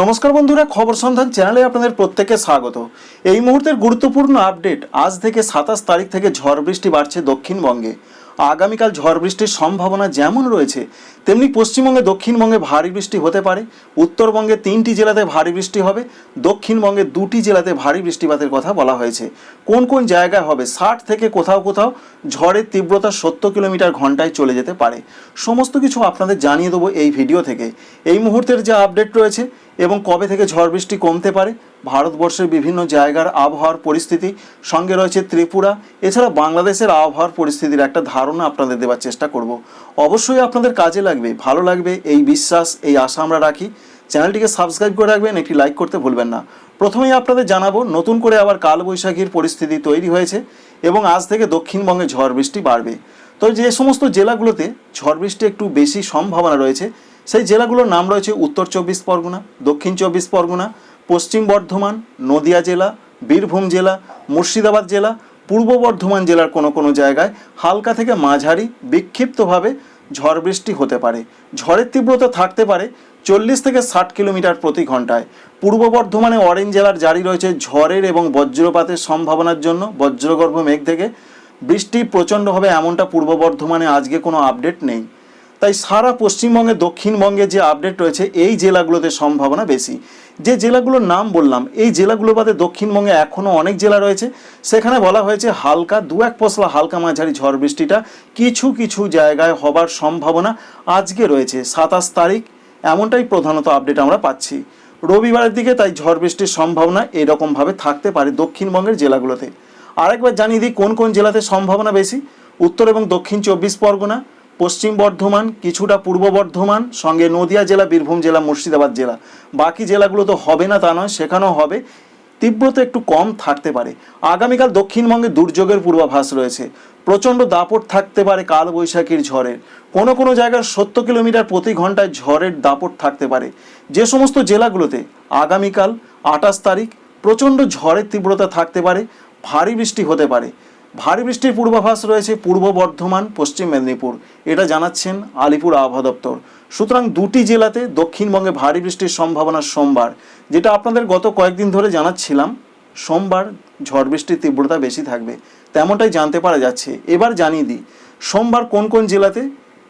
নমস্কার বন্ধুরা, খবর সন্ধান চ্যানেলে আপনাদের প্রত্যেকে স্বাগত। এই মুহূর্তের গুরুত্বপূর্ণ আপডেট আজ থেকে সাতাশ তারিখ থেকে ঝড় বৃষ্টি বাড়ছে দক্ষিণবঙ্গে। আগামীকাল ঝড় বৃষ্টির সম্ভাবনা যেমন রয়েছে, তেমনি পশ্চিমবঙ্গে দক্ষিণবঙ্গে ভারী বৃষ্টি হতে পারে। উত্তরবঙ্গে তিনটি জেলাতে ভারী বৃষ্টি হবে। দক্ষিণবঙ্গে দুটি জেলাতে ভারী বৃষ্টিপাতের কথা বলা হয়েছে। কোন কোন জায়গায় হবে? ষাট থেকে কোথাও কোথাও ঝড়ের তীব্রতা সত্তর কিলোমিটার ঘন্টায় চলে যেতে পারে। সমস্ত কিছু আপনাদের জানিয়ে দেবো এই ভিডিও থেকে। এই মুহূর্তের যে আপডেট রয়েছে এবং কবে থেকে ঝড় বৃষ্টি কমতে পারে ভারতবর্ষের বিভিন্ন জায়গার আবহাওয়ার পরিস্থিতি। সঙ্গে রয়েছে ত্রিপুরা। এছাড়া বাংলাদেশের আবহাওয়ার পরিস্থিতির একটা ধারণা আপনাদের দেওয়ার চেষ্টা করব। অবশ্যই আপনাদের কাজে লাগবে, ভালো লাগবে, এই বিশ্বাস, এই আশা আমরা রাখি। চ্যানেলটিকে সাবস্ক্রাইব করে রাখবেন, একটি লাইক করতে ভুলবেন না। প্রথমেই আপনাদের জানাব, নতুন করে আবার কালবৈশাখীর পরিস্থিতি তৈরি হয়েছে এবং আজ থেকে দক্ষিণবঙ্গে ঝড় বৃষ্টি বাড়বে। তো যে সমস্ত জেলাগুলোতে ঝড় বৃষ্টি একটু বেশি সম্ভাবনা রয়েছে, সেই জেলাগুলোর নাম রয়েছে উত্তর চব্বিশ পরগনা, দক্ষিণ চব্বিশ পরগনা পশ্চিম বর্ধমান, নদিয়া জেলা, বীরভূম জেলা, মুর্শিদাবাদ জেলা, পূর্ব বর্ধমান জেলার কোনো কোনো জায়গায় হালকা থেকে মাঝারি বিক্ষিপ্তভাবে ঝড় বৃষ্টি হতে পারে। ঝড়ের তীব্রতা থাকতে পারে চল্লিশ থেকে ষাট কিলোমিটার প্রতি ঘন্টায়। পূর্ব বর্ধমানে অরেঞ্জ জেলার জারি রয়েছে ঝড়ের এবং বজ্রপাতের সম্ভাবনার জন্য বজ্রগর্ভ মেঘ থেকে বৃষ্টি প্রচণ্ড হবে এমনটা পূর্ব বর্ধমানে আজকে কোনো আপডেট নেই। তাই সারা পশ্চিমবঙ্গে, দক্ষিণবঙ্গে যে আপডেট রয়েছে, এই জেলাগুলোতে সম্ভাবনা বেশি। যে জেলাগুলোর নাম বললাম, এই জেলাগুলো বাদে দক্ষিণবঙ্গে এখনও অনেক জেলা রয়েছে। সেখানে বলা হয়েছে হালকা, দু এক পশলা হালকা মাঝারি ঝড় বৃষ্টিটা কিছু কিছু জায়গায় হবার সম্ভাবনা আজকে রয়েছে, সাতাশ তারিখ। এমনটাই প্রধানত আপডেট আমরা পাচ্ছি। রবিবারের দিকে তাই ঝড় বৃষ্টির সম্ভাবনা এরকমভাবে থাকতে পারে দক্ষিণবঙ্গের জেলাগুলোতে। আরেকবার জানিয়ে দিই, কোন কোন জেলাতে সম্ভাবনা বেশি? উত্তর এবং দক্ষিণ চব্বিশ পরগনা পশ্চিম বর্ধমান, কিছুটা পূর্ব বর্ধমান, সঙ্গে নদিয়া জেলা, বীরভূম জেলা, মুর্শিদাবাদ জেলা। বাকি জেলাগুলো তো হবে না তা নয়, সেখানেও হবে। তীব্রতা একটু কম থাকতে পারে। আগামীকাল দক্ষিণবঙ্গে দুর্যোগের পূর্বাভাস রয়েছে। প্রচণ্ড দাপট থাকতে পারে কালবৈশাখীর ঝড়ের কোনো কোনো জায়গায় সত্তর কিলোমিটার প্রতি ঘন্টায় ঝড়ের দাপট থাকতে পারে। যে সমস্ত জেলাগুলোতে আগামীকাল আঠাশ তারিখ প্রচণ্ড ঝড়ের তীব্রতা থাকতে পারে, ভারী বৃষ্টি হতে পারে। ভারী বৃষ্টির পূর্বাভাস রয়েছে পূর্ব বর্ধমান, পশ্চিম মেদিনীপুর। এটা জানাচ্ছেন আলিপুর আবহাওয়া দপ্তর। সুতরাং দুটি জেলাতে দক্ষিণবঙ্গে ভারী বৃষ্টির সম্ভাবনা সোমবার। যেটা আপনাদের গত কয়েকদিন ধরে জানাচ্ছিলাম, সোমবার ঝড় বৃষ্টির তীব্রতা বেশি থাকবে। তেমনটাই জানতে পারা যাচ্ছে। এবার জানিয়ে দিই, সোমবার কোন কোন জেলাতে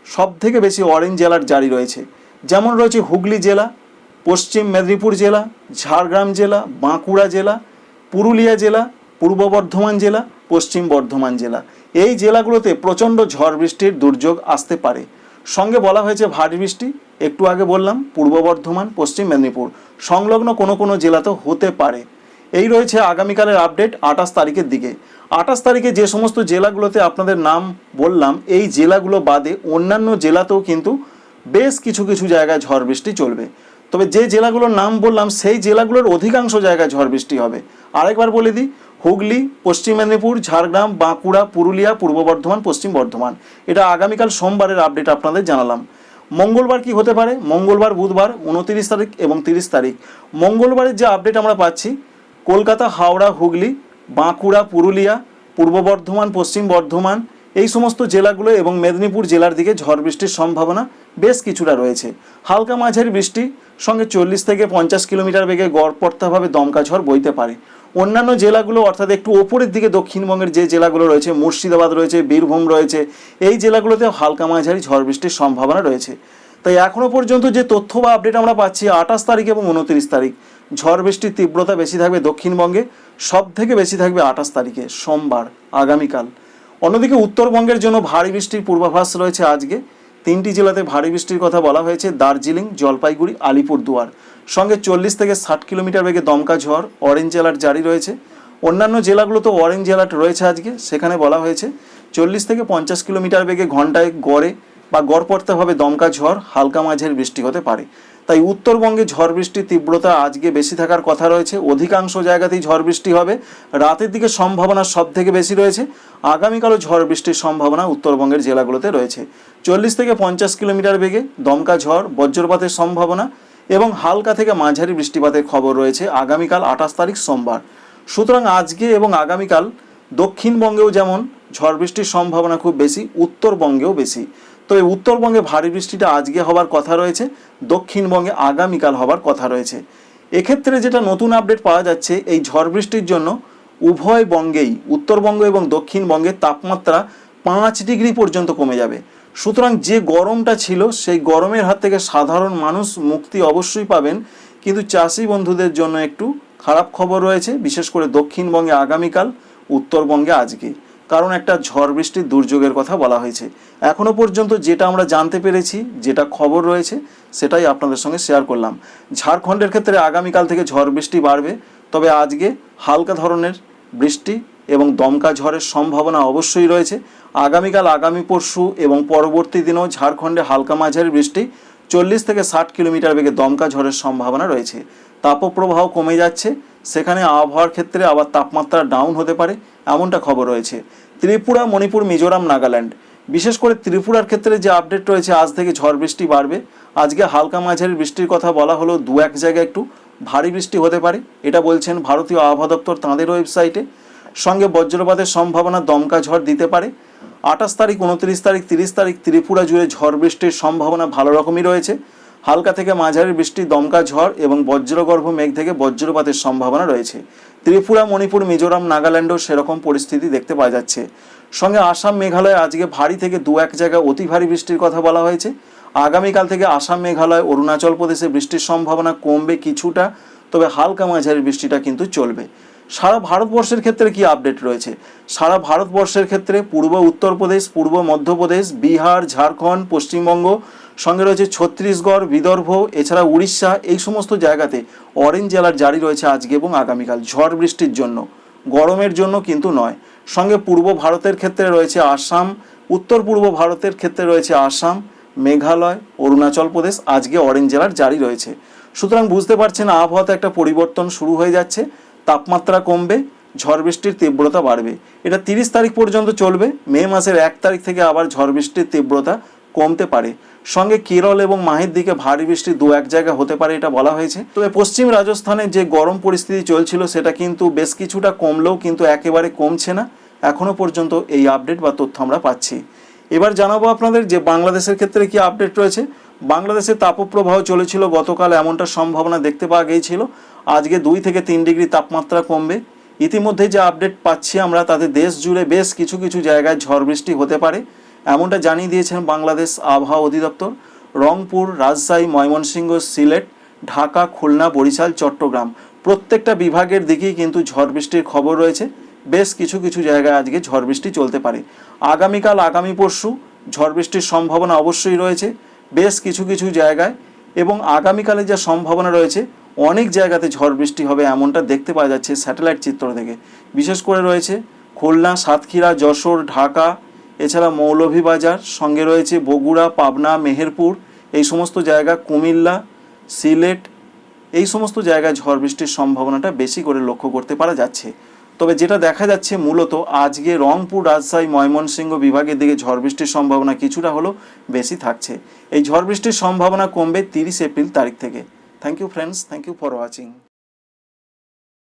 সব থেকে বেশি অরেঞ্জ জেলার জারি রয়েছে? যেমন রয়েছে হুগলি জেলা, পশ্চিম মেদিনীপুর জেলা, ঝাড়গ্রাম জেলা, বাঁকুড়া জেলা, পুরুলিয়া জেলা, পূর্ব বর্ধমান জেলা পশ্চিম বর্ধমান জেলা। এই জেলাগুলোতে প্রচণ্ড ঝড় বৃষ্টির দুর্যোগ আসতে পারে। সঙ্গে বলা হয়েছে, ভারী বৃষ্টি, একটু আগে বললাম, পূর্ব বর্ধমান, পশ্চিম মেদিনীপুর, সংলগ্ন কোনো কোনো জেলাতেও হতে পারে। এই রয়েছে আগামীকালের আপডেট আঠাশ তারিখের দিকে। আঠাশ তারিখে যে সমস্ত জেলাগুলোতে আপনাদের নাম বললাম, এই জেলাগুলো বাদে অন্যান্য জেলাতেও কিন্তু বেশ কিছু কিছু জায়গায় ঝড় বৃষ্টি চলবে। তবে যে জেলাগুলোর নাম বললাম, সেই জেলাগুলোর অধিকাংশ জায়গায় ঝড় বৃষ্টি হবে। আরেকবার বলে দিই হুগলি, পশ্চিম মেদিনীপুর, ঝাড়গ্রাম, বাঁকুড়া, পুরুলিয়া, পূর্ব বর্ধমান, পশ্চিম বর্ধমান। এটা আগামীকাল সোমবারের আপডেট আপনাদের জানালাম। মঙ্গলবার কি হতে পারে? মঙ্গলবার, বুধবার, উনতিরিশ তারিখ এবং তিরিশ তারিখ। মঙ্গলবারের যে আপডেট আমরা পাচ্ছি, কলকাতা, হাওড়া, হুগলি, বাঁকুড়া, পুরুলিয়া, পূর্ব বর্ধমান, পশ্চিম বর্ধমান, এই সমস্ত জেলাগুলো এবং মেদিনীপুর জেলার দিকে ঝড় বৃষ্টির সম্ভাবনা বেশ কিছুটা রয়েছে। হালকা মাঝারি বৃষ্টি, সঙ্গে চল্লিশ থেকে পঞ্চাশ কিলোমিটার বেগে গড়পড়তাভাবে দমকা ঝড় বইতে পারে। অন্যান্য জেলাগুলো, অর্থাৎ একটু ওপরের দিকে দক্ষিণবঙ্গের যে জেলাগুলো রয়েছে, মুর্শিদাবাদ রয়েছে, বীরভূম রয়েছে, এই জেলাগুলোতেও হালকা মাঝারি ঝড় বৃষ্টির সম্ভাবনা রয়েছে। তাই এখনও পর্যন্ত যে তথ্য বা আপডেট আমরা পাচ্ছি, আঠাশ তারিখ এবং উনত্রিশ তারিখ, ঝড় বৃষ্টির তীব্রতা বেশি থাকবে দক্ষিণবঙ্গে সব থেকে বেশি থাকবে আঠাশ তারিখে, সোমবার, আগামীকাল। অন্যদিকে উত্তরবঙ্গের জন্য ভারী বৃষ্টির পূর্বাভাস রয়েছে আজকে। তিনটি জেলাতে ভারী বৃষ্টির কথা বলা হয়েছে, দার্জিলিং, জলপাইগুড়ি, আলিপুরদুয়ার। সঙ্গে চল্লিশ থেকে ষাট কিলোমিটার বেগে দমকা ঝড়, অরেঞ্জ অ্যালার্ট জারি রয়েছে। অন্যান্য জেলাগুলো তো অরেঞ্জ অ্যালার্ট রয়েছে আজকে, সেখানে বলা হয়েছে চল্লিশ থেকে পঞ্চাশ কিলোমিটার বেগে ঘন্টায় গড়ে বা গড় পড়তে হবে দমকা ঝড়, হালকা মাঝের বৃষ্টি হতে পারে। তাই উত্তরবঙ্গে ঝড় বৃষ্টির তীব্রতা আজকে বেশি থাকার কথা রয়েছে। অধিকাংশ জায়গাতেই ঝড় বৃষ্টি হবে। রাতের দিকে সম্ভাবনা সব থেকে বেশি রয়েছে। আগামীকালও ঝড় বৃষ্টির সম্ভাবনা উত্তরবঙ্গের জেলাগুলোতে রয়েছে। চল্লিশ থেকে পঞ্চাশ কিলোমিটার বেগে দমকা ঝড়, বজ্রপাতের সম্ভাবনা এবং হালকা থেকে মাঝারি বৃষ্টিপাতের খবর রয়েছে আগামীকাল আঠাশ তারিখ সোমবার। সুতরাং আজকে এবং আগামীকাল দক্ষিণবঙ্গেও যেমন ঝড় বৃষ্টির সম্ভাবনা খুব বেশি, উত্তরবঙ্গেও বেশি। তবে উত্তরবঙ্গে ভারী বৃষ্টিটা আজকে হবার কথা রয়েছে, দক্ষিণবঙ্গে আগামীকাল হবার কথা রয়েছে। এক্ষেত্রে যেটা নতুন আপডেট পাওয়া যাচ্ছে, এই ঝড় বৃষ্টির জন্য উভয় বঙ্গেই, উত্তরবঙ্গ এবং দক্ষিণবঙ্গের তাপমাত্রা পাঁচ ডিগ্রি পর্যন্ত কমে যাবে। সুতরাং যে গরমটা ছিল, সেই গরমের হাত থেকে সাধারণ মানুষ মুক্তি অবশ্যই পাবেন। কিন্তু চাষি বন্ধুদের জন্য একটু খারাপ খবর রয়েছে, বিশেষ করে দক্ষিণবঙ্গে আগামীকাল, উত্তরবঙ্গে আজকে। কারণ একটা ঝড় বৃষ্টির দুর্যোগের কথা বলা হয়েছে। এখনও পর্যন্ত যেটা আমরা জানতে পেরেছি, যেটা খবর রয়েছে, সেটাই আপনাদের সঙ্গে শেয়ার করলাম। ঝাড়খণ্ডের ক্ষেত্রে আগামীকাল থেকে ঝড় বৃষ্টি বাড়বে, তবে আজকে হালকা ধরনের বৃষ্টি এবং দমকা ঝড়ের সম্ভাবনা অবশ্যই রয়েছে। আগামীকাল, আগামী পরশু এবং পরবর্তী দিনেও ঝাড়খণ্ডে হালকা মাঝারি বৃষ্টি, চল্লিশ থেকে ষাট কিলোমিটার বেগে দমকা ঝড়ের সম্ভাবনা রয়েছে। তাপপ্রবাহ কমে যাচ্ছে, সেখানে আবহাওয়ার ক্ষেত্রে আবার তাপমাত্রা ডাউন হতে পারে। এমনটা খবর রয়েছে। ত্রিপুরা, মণিপুর, মিজোরাম, নাগাল্যান্ড। বিশেষ করে ত্রিপুরার ক্ষেত্রে যে আপডেট রয়েছে, আজ থেকে ঝড় বৃষ্টি বাড়বে। আজকে হালকা মাঝারি বৃষ্টির কথা বলা হলো দু এক জায়গায় একটু ভারী বৃষ্টি হতে পারে, এটা বলছেন ভারতীয় আবহাওয়া দপ্তর তাঁদের ওয়েবসাইটে। সঙ্গে বজ্রপাতের সম্ভাবনা দমকা ঝড় দিতে পারে। আঠাশ তারিখ, উনত্রিশ তারিখ, তিরিশ তারিখ ত্রিপুরা জুড়ে ঝড় বৃষ্টির সম্ভাবনা ভালো রকমই রয়েছে। হালকা থেকে মাঝারি বৃষ্টি, দমকা ঝড় এবং বজ্রগর্ভ মেঘ থেকে বজ্রপাতের সম্ভাবনা রয়েছে। ত্রিপুরা, মণিপুর, মিজোরাম, নাগাল্যান্ডও সেরকম পরিস্থিতি দেখতে পাওয়া যাচ্ছে। সঙ্গে আসাম, মেঘালয় আজকে ভারী থেকে দু এক জায়গায় অতি ভারী বৃষ্টির কথা বলা হয়েছে। আগামীকাল থেকে আসাম, মেঘালয়, অরুণাচল প্রদেশে বৃষ্টির সম্ভাবনা কমবে কিছুটা, তবে হালকা মাঝারি বৃষ্টিটা কিন্তু চলবে। সারা ভারতবর্ষের ক্ষেত্রে কি আপডেট রয়েছে? সারা ভারতবর্ষের ক্ষেত্রে পূর্ব উত্তরপ্রদেশ, পূর্ব মধ্যপ্রদেশ, বিহার, ঝাড়খণ্ড, পশ্চিমবঙ্গ, সঙ্গে রয়েছে ছত্তিশগড়, বিদর্ভ, এছাড়া উড়িষ্যা, এই সমস্ত জায়গাতে অরেঞ্জ জেলার জারি রয়েছে আজকে এবং আগামীকাল। ঝড় বৃষ্টির জন্য। গরমের জন্য কিন্তু নয়। সঙ্গে পূর্ব ভারতের ক্ষেত্রে রয়েছে আসাম, উত্তর পূর্ব ভারতের ক্ষেত্রে রয়েছে আসাম, মেঘালয়, অরুণাচল প্রদেশ, আজকে অরেঞ্জ জেলার জারি রয়েছে। সুতরাং বুঝতে পারছেন, আবহাওয়াতে একটা পরিবর্তন শুরু হয়ে যাচ্ছে। তাপমাত্রা কমবে, ঝড় বৃষ্টির তীব্রতা বাড়বে। এটা তিরিশ তারিখ পর্যন্ত চলবে, মে মাসের এক তারিখ থেকে আবার ঝড় বৃষ্টির তীব্রতা কমতে পারে। সঙ্গে কেরল এবং মাহের দিকে ভারী বৃষ্টি দু এক জায়গায় হতে পারে এটা বলা হয়েছে। তবে পশ্চিম রাজস্থানে যে গরম পরিস্থিতি চলছিল সেটা কিন্তু বেশ কিছুটা কমলেও কিন্তু একেবারে কমছে না। এখনও পর্যন্ত এই আপডেট বা তথ্য আমরা পাচ্ছি। এবার জানাব আপনাদের যে বাংলাদেশের ক্ষেত্রে কি আপডেট রয়েছে। বাংলাদেশে তাপপ্রবাহ চলেছিল, গতকাল এমনটা সম্ভাবনা দেখতে পাওয়া গিয়েছিল। আজকে দুই থেকে তিন ডিগ্রি তাপমাত্রা কমবে। ইতিমধ্যে যে আপডেট পাচ্ছি আমরা, তাতে দেশ জুড়ে বেশ কিছু কিছু জায়গায় ঝড় বৃষ্টি হতে পারে। এমনটা জানিয়ে দিয়েছেন বাংলাদেশ আবহাওয়া অধিদপ্তর। রংপুর, রাজশাহী, ময়মনসিংহ, সিলেট, ঢাকা, খুলনা, বরিশাল, চট্টগ্রাম প্রত্যেকটা বিভাগের দিকেই কিন্তু ঝড় বৃষ্টির খবর রয়েছে। বেশ কিছু কিছু জায়গায় আজকে ঝড় বৃষ্টি চলতে পারে। আগামীকাল, আগামী পরশু ঝড় বৃষ্টির সম্ভাবনা অবশ্যই রয়েছে। বেশ কিছু কিছু জায়গায় এবং আগামীকালে যা সম্ভাবনা রয়েছে, অনেক জায়গাতে ঝড় বৃষ্টি হবে এমনটা দেখতে পাওয়া যাচ্ছে স্যাটেলাইট চিত্র থেকে। বিশেষ করে রয়েছে খুলনা, সাতক্ষীরা, যশোর, ঢাকা, এছাড়া মৌলভীবাজার, সঙ্গে রয়েছে বগুড়া, পাবনা, মেহেরপুর, এই সমস্ত জায়গা, কুমিল্লা, সিলেট, এই সমস্ত জায়গায় ঝড় বৃষ্টির সম্ভাবনাটা বেশি করে লক্ষ্য করতে পারা যাচ্ছে। তবে যেটা দেখা যাচ্ছে মূলত আজকে রংপুর রাজশাহী ময়মনসিংহ বিভাগের দিকে ঝড় বৃষ্টির সম্ভাবনা কিছুটা হলেও বেশি থাকছে। এই ঝড় বৃষ্টির সম্ভাবনা কমবে তিরিশ এপ্রিল তারিখ থেকে। Thank you friends thank you for watching